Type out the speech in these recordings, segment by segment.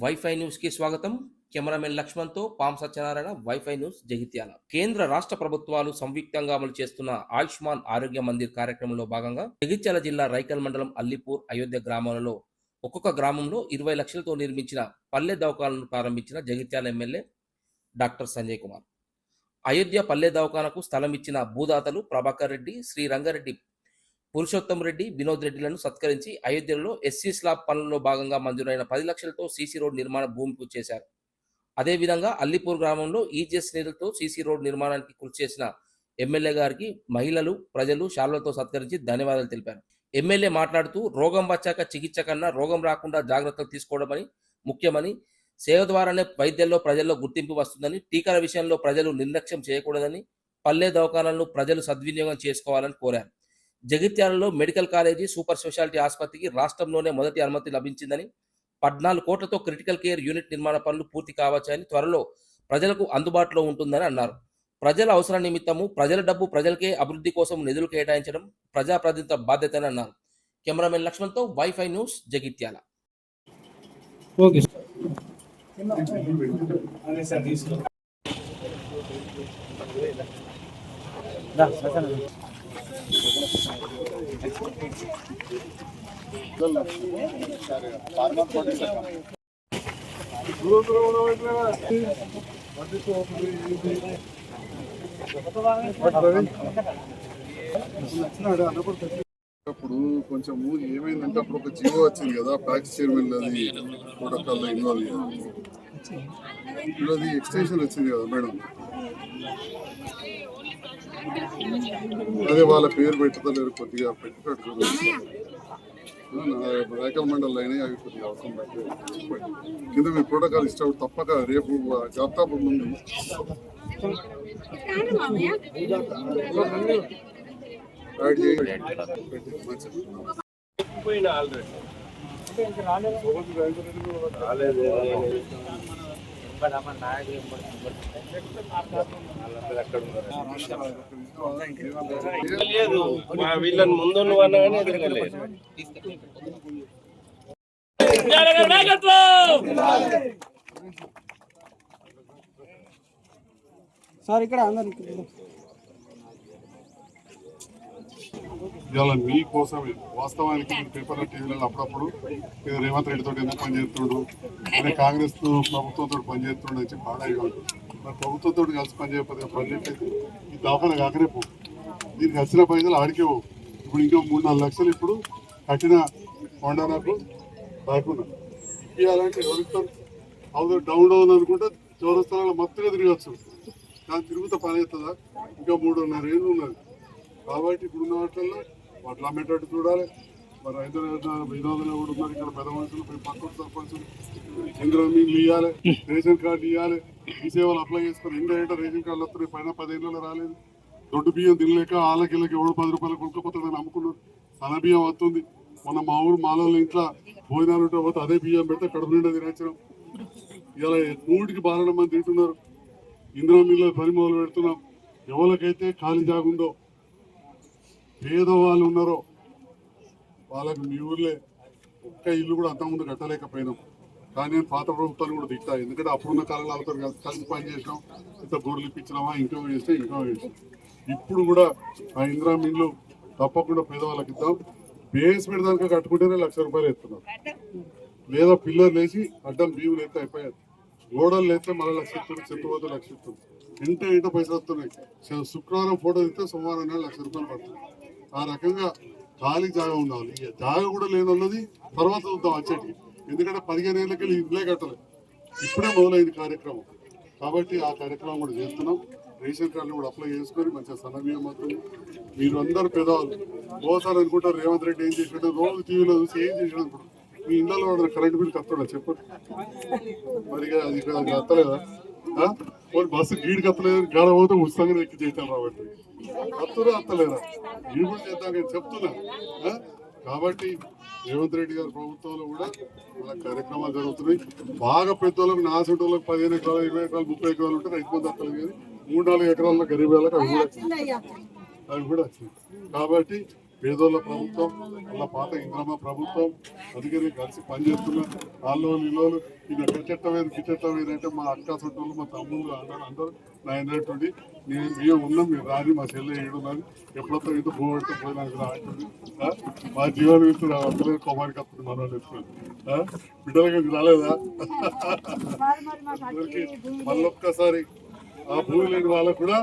Wifi న్యూస్కి స్వాగతం. Cameraman లక్ష్మణ్తో పాం సత్యనారాయణ వైఫై న్యూస్ జగిత్యాల. కేంద్ర రాష్ట్ర ప్రభుత్వాలు సంయుక్తంగా అమలు చేస్తున్న ఆయుష్మాన్ ఆరోగ్య మందిర్ కార్యక్రమంలో భాగంగా జగిత్యాల జిల్లా రైకల్ మండలం అల్లిపూర్ అయోధ్య గ్రామాలలో ఒక్కొక్క గ్రామంలో ఇరవై లక్షలతో నిర్మించిన పల్లె దవాఖాలను ప్రారంభించిన జగిత్యాల ఎమ్మెల్యే డాక్టర్ సంజయ్ కుమార్. అయోధ్య పల్లె దవాఖానకు స్థలం ఇచ్చిన భూదాతలు ప్రభాకర్ రెడ్డి శ్రీ రంగారెడ్డి పురుషోత్తం రెడ్డి వినోద్ రెడ్డిలను సత్కరించి అయోధ్యలో ఎస్సీ స్లాబ్ పనుల్లో భాగంగా మంజూరైన పది లక్షలతో సీసీ రోడ్ నిర్మాణ భూమి పూజ చేశారు అదేవిధంగా అల్లిపూర్ గ్రామంలో ఈజీఎస్ నిధులతో సీసీ రోడ్ నిర్మాణానికి కృషి చేసిన ఎమ్మెల్యే గారికి మహిళలు ప్రజలు శాలువతో సత్కరించి ధన్యవాదాలు తెలిపారు. ఎమ్మెల్యే మాట్లాడుతూ రోగం వచ్చాక చికిత్స కన్నా రోగం రాకుండా జాగ్రత్తలు తీసుకోవడమని ముఖ్యమని సేవ ద్వారానే వైద్యంలో ప్రజల్లో గుర్తింపు వస్తుందని టీకాల విషయంలో ప్రజలు నిర్లక్ష్యం చేయకూడదని పల్లె దవాఖానాలను ప్రజలు సద్వినియోగం చేసుకోవాలని కోరారు. జగిత్యాలలో మెడికల్ కాలేజీ సూపర్ స్పెషాలిటీ ఆసుపత్రికి రాష్ట్రంలోనే మొదటి అనుమతి లభించిందని పద్నాలుగు కోట్లతో క్రిటికల్ కేర్ యూనిట్ నిర్మాణ పనులు పూర్తి కావచ్చని త్వరలో ప్రజలకు అందుబాటులో ఉంటుందని అన్నారు. ప్రజల అవసరం నిమిత్తము ప్రజల డబ్బు ప్రజలకే అభివృద్ధి కోసం నిధులు కేటాయించడం ప్రజాప్రతినిధుల బాధ్యతని అన్నారు. కెమెరామెన్ లక్ష్మణ్తో వైఫై న్యూస్ జగిత్యాల. ఓకే అప్పుడు కొంచెం ఏమైందంటే అప్పుడు ఒక జీవో వచ్చింది కదా ప్యాక్స్ చైర్మన్ అది ప్రోటోకాల్ ఇన్వాల్వ్ అయ్యారు. ఇప్పుడు అది ఎక్స్టెన్షన్ వచ్చింది కదా మేడం. అదే వాళ్ళ పేరు పెట్టదలేరు కొద్దిగా పెట్టుకోవట్టు రేకల్ మండల్ అయినా అవి కొద్దిగా అవసరం పెట్టి. కింద మీ ప్రోటోకాల్ ఇష్టం తప్పక రేపు జాబితా ముందు. యాడ్ చేయండి. పెట్టి మంచిది లేదు మా వీళ్ళని ముందు అన్నగానే అన్నా సార్ ఇక్కడ అందరు ఇవాళ మీకోసమే వాస్తవానికి పేపర్ల టీవీలలో అప్పుడప్పుడు రేవంత్ రెడ్డితో ఎందుకు పనిచేస్తుండు? అదే కాంగ్రెస్ ప్రభుత్వంతో పనిచేస్తుండు అని చెప్పి పాడాయి మరి ప్రభుత్వంతో కలిసి పనిచేయకపోతే పనిచేయట్లేదు ఈ దవాఖాన కాకనే పో. దీనికి వచ్చిన పైసలు ఆడికే పోవు ఇప్పుడు ఇంకో మూడు నాలుగు లక్షలు ఇప్పుడు కట్టిన కొండలకు రాకుండా. ఇవ్వాలంటే ఎవరిస్తారు అవుతుంది డౌన్ డౌన్ అనుకుంటే చౌరస్థానాలు మొత్తంగా తిరగచ్చు కానీ తిరుగుతా పని అవుతుందా ఇంకా మూడున్నర ఏళ్ళు ఉన్నది. కాబట్టి ఇప్పుడున్న వాటిల్లో వాటిలో అమ్మేటట్టు చూడాలి. మరి రైతులు వినోదం కూడా ఉన్నారు? ఇక్కడ పెద్ద మనుషులు పోయి పక్కన సర్పంచులు ఇందులో మీకు ఇవ్వాలి రేషన్ కార్డు ఇవ్వాలి ఈ సేవలు అప్లై చేసుకుని ఇండియా ఏంటో రేషన్ కార్డులు వస్తున్నాయి. పైన పదిహేనులో రాలేదు. దొడ్డు బియ్యం తినలేక ఆలకిళ్ళకి ఎవడు పది రూపాయలు కొనుక్కపోతాడని అమ్ముకున్నారు సన్న బియ్యం వస్తుంది. మొన్న మా ఊరు మాలలో ఇంట్లో భోజనాలు ఉంటే పోతే అదే బియ్యం పెడితే కడుపు నిండా తినచ్చడం ఇలా నూటికి బారణ మంది తింటున్నారు. ఇందులో మీద పని మొదలు పెడుతున్నాం. ఎవరికైతే ఖాళీ జాగుందో పేదవాళ్ళు ఉన్నారో వాళ్ళకి మీ ఊర్లే ఒక్క ఇల్లు కూడా అంతకుముందు కట్టలేకపోయినాం. కానీ నేను పాత ప్రభుత్వాలు కూడా తిట్టా. ఎందుకంటే అప్పుడున్న కాలంలో అవుతారు కలిసి కలిసి పని చేసినాం ఇంత గొర్రెలు ఇప్పించినామా ఇంకో చేస్తే ఇంకో చేసినాం ఇప్పుడు కూడా ఆ ఇందిరా మిల్లు తప్పకుండా పేదవాళ్ళకి ఇద్దాం. బేస్మెంట్ పెడదానికి కట్టుకుంటేనే లక్ష రూపాయలు ఎత్తున్నాం లేదా పిల్లర్ లేచి అడ్డం బీవులు లేస్తే అయిపోయారు. గోడలు లేస్తే మళ్ళీ లక్ష ఇస్తుంది చెత్తపోతే లక్ష ఇస్తుంది ఇంటే ఇంట పైసలు వస్తున్నాయి. శుక్రవారం ఫోటో ఇస్తే సోమవారం లక్ష రూపాయలు పడుతుంది ఆ రకంగా ఖాళీ జాగా ఉండాలి. జాగా కూడా లేదన్నది తర్వాత చూద్దాం వచ్చేటి ఎందుకంటే పదిహేను ఏళ్ళకి వెళ్ళి ఇంట్లో కట్టలేదు ఇప్పుడే మొదలైంది కార్యక్రమం. కాబట్టి ఆ కార్యక్రమం కూడా చేస్తున్నాం. రేషన్ కార్డులు కూడా అప్లై చేసుకొని మంచిగా సన్నబియ్యం మాత్రం మీరు అందరు పెదవాళ్ళు. ఓసారి అనుకుంటారు రేవంత్ రెడ్డి ఏం చేసాడు రోజు టీవీలో చూసి ఏం చేసాడు అనుకుంటారు మీ ఇళ్ళలో కరెంట్ బిల్ కట్టడా చెప్పండి. మరిగా అది ఇక్కడ పోనీ బస్సు గీడు కత్తలేదు గాడ పోతే ఉచితంగా ఎక్కి చేశాను కాబట్టి. కత్తురా అత్తలేదా? ఇది కూడా చేద్దాం నేను చెప్తున్నా? కాబట్టి రేవంత్ రెడ్డి గారి ప్రభుత్వంలో కూడా మన కార్యక్రమాలు జరుగుతున్నాయి. బాగా పెద్దోళ్ళకి నాసటి వాళ్ళకి పదిహేను ఎకరాలు ఇరవై ఎకరాలు ముప్పై ఎకరాలు ఉంటే రైతు బంధు వస్తుంది కానీ మూడు నాలుగు ఎకరాల గరీబ్ వాళ్ళకి అవి కూడా. అవి కూడా వచ్చినాయి కాబట్టి పేదోళ్ళ ప్రభుత్వం వాళ్ళ పాత ఇంద్రమ్మ ప్రభుత్వం అందుకని కలిసి పనిచేస్తున్న వాళ్ళు ఇల్లు ఇది కట్టెట్టవేది గిట్టెట్టవేది అంటే మా అక్క చుట్టాలు మా తమ్ముళ్ళు అందరూ అందరూ నా నేను మేము ఉన్నాం మీరు రాని మా చెల్లె ఏడున్నది ఎప్పుడొస్తా ఏదో పోగొట్టు పోయినాక రాంటుంది మా జీవనం ఇస్తుంది అందరూ కొమారికి వస్తుంది మన వాళ్ళు బిడ్డలకి రాలేదా? మళ్ళొక్కసారి ఆ భూమి లేని వాళ్ళకు కూడా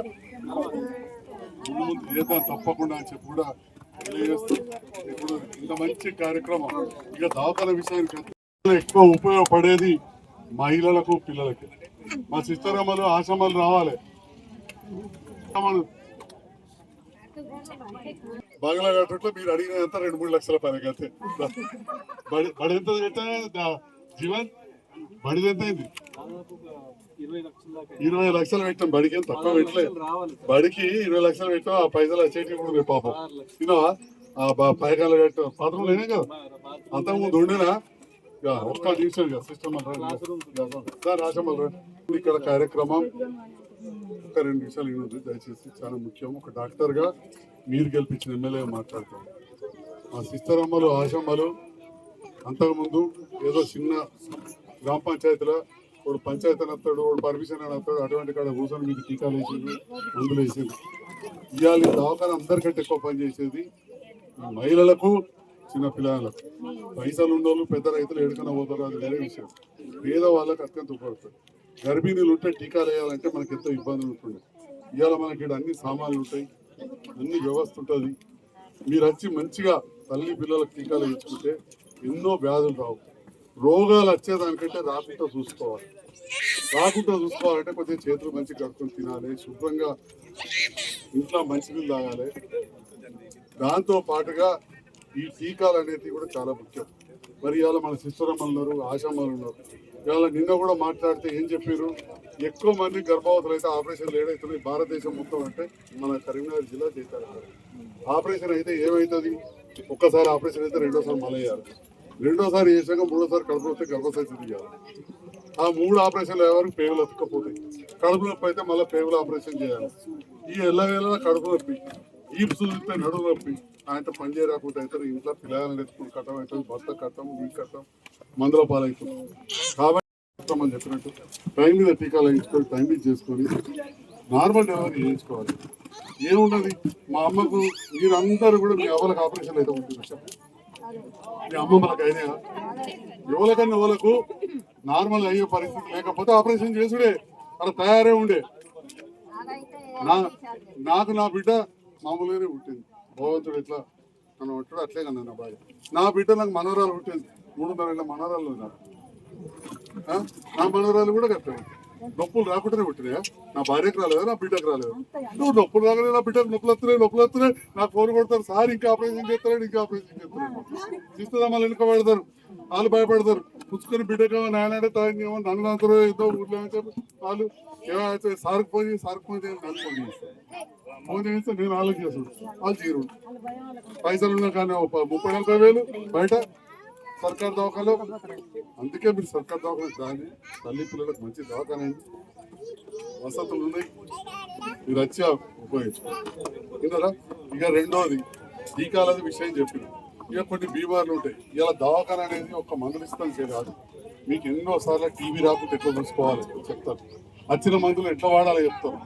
చేద్దాం తప్పకుండా అని చెప్పి కూడా తెలియజేస్తూ ఇప్పుడు ఇంత మంచి కార్యక్రమం. ఇక దవాఖాన విషయానికి ఎక్కువ ఉపయోగపడేది మహిళలకు పిల్లలకి. మా సిస్టర్ అమ్మలు ఆశ్రమాలు రావాలి. అమ్మలు బంగ్లా మీరు అడిగినంత రెండు మూడు లక్షల పైన అంతే బడి బడి ఎంత జీవన్? బడిది ఎంత అయింది. ఇరవై లక్షల పెట్టాం బడికి ఏం తక్కువ పెట్టలేదు బడికి ఇరవై లక్షలు పెట్టాం ఆ పైసలు వచ్చేటి కూడా పాపం. తినవా ఆ బ- పైకాలు పెట్టాం. పత్రం లేనే కదా అంతకుముందు ఉండేనా ఒక్క నిమిషం ఇక సిస్టమ్ రాజమల్ ఇక్కడ కార్యక్రమం ఒక రెండు నిమిషాలు ఇవ్వండి. దయచేసి చాలా ముఖ్యం. ఒక డాక్టర్గా మీరు గెలిపించిన ఎమ్మెల్యే మాట్లాడతాం. మా సిస్టర్ అమ్మలు ఆశమ్మలు అంతకుముందు ఏదో చిన్న గ్రామ పంచాయతీలో వాడు పంచాయతీ అని వస్తాడు వాడు పర్మిషన్ అని వస్తాడు అటువంటి కాడ కూర్చొని మీకు టీకాలు వేసేది మందులు వేసేది ఇవాళ ఈ దవాఖాన అందరికంటే ఎక్కువ పని చేసేది మహిళలకు చిన్న పిల్లలకు పైసలు ఉండోళ్ళు పెద్ద రైతులు ఎడుకన పోతారు అది వేరే విషయం. పేద వాళ్ళకి అత్యంత ఉపయోగపడుతుంది. గర్భిణీలు ఉంటే టీకాలు వేయాలంటే మనకి ఎంతో ఇబ్బందులు ఉంటుంది. ఇవాళ మనకి ఇక్కడ అన్ని సామాన్లు ఉంటాయి అన్ని వ్యవస్థ ఉంటుంది. మీరు వచ్చి మంచిగా తల్లి పిల్లలకు టీకాలు వేసుకుంటే ఎన్నో వ్యాధులు రావు. రోగాలు వచ్చేదానికంటే రాకుండా చూసుకోవాలి. రాకుండా చూసుకోవాలంటే కొద్దిగా చేతులు మంచి కడుక్కొని తినాలి శుభ్రంగా ఇంట్లో మంచినీళ్ళు తాగాలి. దాంతో పాటుగా ఈ టీకాలు అనేది కూడా చాలా ముఖ్యం. మరి ఇవాళ మన సిస్టరమ్మలు ఉన్నారు ఆశామ్మలు ఉన్నారు. ఇవాళ నిన్న కూడా మాట్లాడితే ఏం చెప్పారు? ఎక్కువ మంది గర్భవతులు అయితే ఆపరేషన్ ఏడైతున్నాయి భారతదేశం మొత్తం అంటే మన కరీంనగర్ జిల్లా చేశారు ఆపరేషన్ అయితే ఏమవుతుంది ఒక్కసారి ఆపరేషన్ అయితే రెండోసారి మళ్ళీ రెండోసారి చేసాక మూడోసారి కడుపు వస్తే గర్భసంచి తీయాలి ఆ మూడు ఆపరేషన్లు ఎవరు పేగులు ఎత్తుకపోతాయి కడుపు నొప్పి అయితే మళ్ళీ పేగులు ఆపరేషన్ చేయాలి. ఈ ఎల్లవేళ కడుపు నొప్పి ఈ చూస్తే నడుము నొప్పి ఆయన పని చేయరాకుండా అయితే ఇంట్లో పిల్లలను ఎత్తుకుని కట్టం అవుతుంది భర్త కట్టం ఈ కట్టం మందుల పాలవుతుంది కాబట్టి అని చెప్పినట్టు టైం మీద టీకాలు వేయించుకొని టైం మీద చేసుకొని నార్మల్ డెలివరీ చేయించుకోవాలి. ఏమున్నది మా అమ్మకు మీరందరూ కూడా మీ అవ్వలకు ఆపరేషన్ అయితే ఉంటుంది అమ్మ మీ అయినా ఎవరికన్నా ఎవలకు నార్మల్ అయ్యే పరిస్థితి లేకపోతే ఆపరేషన్ చేసుడే అక్కడ తయారే ఉండే. నా నాకు నా బిడ్డ మామూలుగానే పుట్టింది. భగవంతుడు ఎట్లా నన్ను ఉంటాడు అట్లే కన్నా నా భార్య. నా బిడ్డ నాకు మనవరాలు పుట్టింది. మూడున్నర ఏళ్ళ మనవరాలు ఉన్నారు. నా మనవరాలు కూడా కట్టాను నొప్పులు రాకుండానే పుట్టినాయా? నా భార్యకు రాలేదా? నా బిడ్డకు రాలేదు? నువ్వు నొప్పులు రాగానే నా బిడ్డకు నొప్పులు వస్తున్నాయి నొప్పులు వస్తున్నాయి. నాకు ఫోన్ కొడతారు సార్ ఇంకా ఆపరేషన్ చేస్తాడు ఇంకా ఆపరేషన్ చేస్తాడు ఇస్తుందా మళ్ళీ వెనుక పడతారు. వాళ్ళు భయపడతారు. పుచ్చుకొని బిడ్డకు నాయనంటే తాగి ఏమో నన్ను అంతరో ఏదో ఊర్లో వాళ్ళు ఏమైతే సార్కి ఫోన్ చేసి సార్కి ఫోన్ చేసి నాకు ఫోన్ చేస్తాను ఫోన్ చేస్తే నేను ఆలోచిస్తాను. వాళ్ళు తీరు. పైసలు ఉన్నా కానీ ముప్పై నలభై వేలు బయట సర్కార్ దవాఖాలో అందుకే మీరు సర్కార్ దవాఖాన కానీ తల్లి పిల్లలకు మంచి దవాఖాన వసతులు ఉన్నాయి. మీరు వచ్చి ఉపయోగించుకోండి ఇక రెండోది టీకాలది విషయం చెప్పిన. ఇక కొన్ని బీమార్లు ఉంటాయి. ఇలా దవాఖాన అనేది ఒక మందులు ఇస్తాం కాదు. మీకు ఎన్నో సార్లు టీవీ రాకుండా ఎట్లా చూసుకోవాలి? చెప్తారు. వచ్చిన మందులు ఎట్లా వాడాలో చెప్తారు.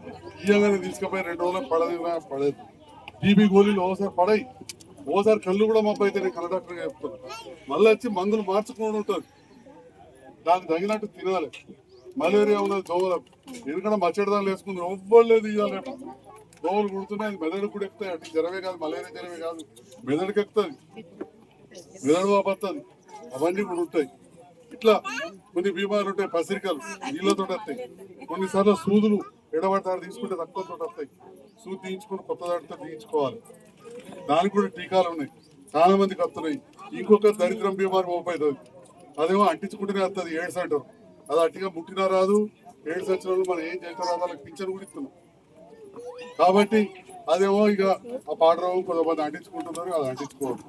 ఇయ్యగానే తీసుకుపోయి రెండు రోజులు పడదు పడదు. టీబీ గోళీలు ఒకసారి పడాయి. ఓసారి కళ్ళు కూడా మబ్బు అయితే నేను కన్న డాక్టర్ చెప్తాను మళ్ళీ వచ్చి మందులు మార్చుకొని ఉంటుంది దానికి తగినట్టు తినాలి. మలేరియా ఉన్నది దోమలు ఎందుకంటే మచ్చడిదాలు వేసుకుంది ఎవ్వలేదు ఇవ్వాలి దోమలు కుడుతున్నాయి మెదడు కూడా ఎక్కుతాయి. అటు జ్వరమే కాదు మలేరియా జ్వరమే కాదు. మెదడుకి ఎక్కుతుంది మెదడు వాపత్తుంది. అవన్నీ కూడా ఉంటాయి. ఇట్లా కొన్ని బీమాలు ఉంటాయి పసిరికలు. నీళ్ళతో వస్తాయి. కొన్నిసార్లు సూదులు ఎడబడతారు తీసుకుంటే తక్కువతో వస్తాయి. సూది తీయించుకుని కొత్త దాటితో తీయించుకోవాలి. దానికి కూడా టీకాలు ఉన్నాయి. చాలా మందికి వస్తున్నాయి ఇంకొక దరిద్రం బీమారి మోపవుతుంది అదేమో అంటించుకుంటూనే వస్తుంది ఎయిడ్స్ అంటారు. అది అట్టిగా ముట్టినా రాదు. ఎయిడ్స్ వచ్చిన మనం ఏం చేస్తారో వాళ్ళకి పింఛన్ కూడా ఇస్తున్నాం. కాబట్టి అదేమో ఇక ఆ పాడరావు కొంతమంది అంటించుకుంటున్నారు అది అంటించుకోవడం